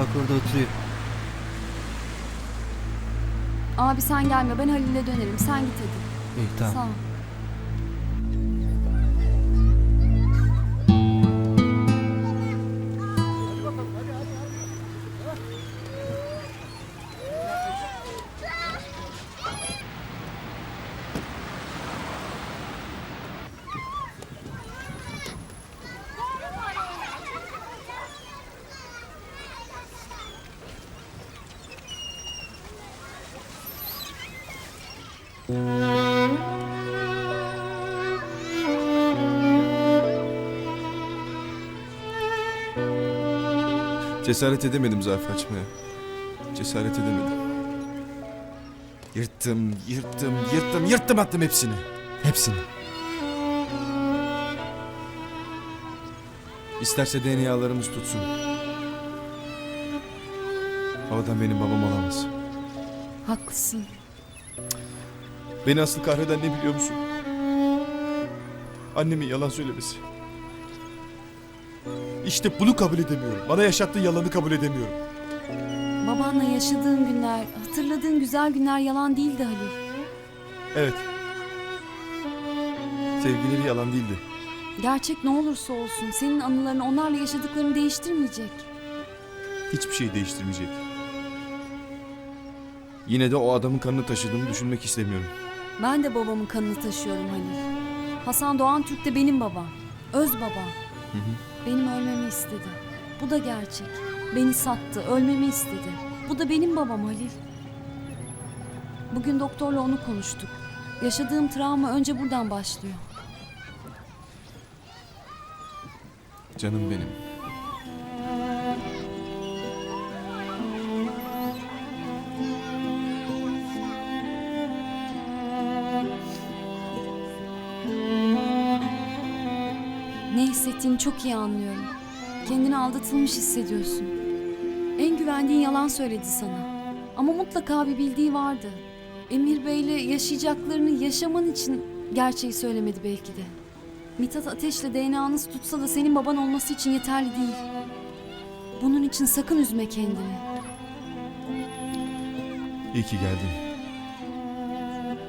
orada oturuyor. Abi sen gelme ben Halil'e dönerim. Sen git hadi. İyi tamam. Sağ ol. Cesaret edemedim zarf açmaya. Cesaret edemedim. Yırttım, yırttım, yırttım, yırttım attım hepsini. Hepsini. İsterse DNA'larımız tutsun. O adam benim babam olamaz. Haklısın. Beni asıl kahreden ne biliyor musun? Annemin yalan söylemesi. İşte bunu kabul edemiyorum. Bana yaşattığı yalanı kabul edemiyorum. Babanla yaşadığın günler, hatırladığın güzel günler yalan değildi Halil. Evet. Sevgileri yalan değildi. Gerçek ne olursa olsun senin anılarını onlarla yaşadıklarını değiştirmeyecek. Hiçbir şey değiştirmeyecek. Yine de o adamın kanını taşıdığımı düşünmek istemiyorum. Ben de babamın kanını taşıyorum Halil. Hasan Doğan Türk de benim babam. Öz babam. Benim ölmemi istedi. Bu da gerçek. Beni sattı, ölmemi istedi. Bu da benim babam Halil. Bugün doktorla onu konuştuk. Yaşadığım travma önce buradan başlıyor. Canım benim. Ne hissettiğini çok iyi anlıyorum. Kendini aldatılmış hissediyorsun. En güvendiğin yalan söyledi sana. Ama mutlaka bir bildiği vardı. Emir Bey'le yaşayacaklarını yaşaman için gerçeği söylemedi belki de. Mithat Ateş'le DNA'nız tutsa da senin baban olması için yeterli değil. Bunun için sakın üzme kendini. İyi ki geldin.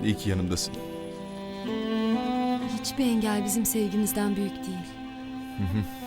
İyi ki yanımdasın. Hiçbir engel bizim sevgimizden büyük değil. Hı hı.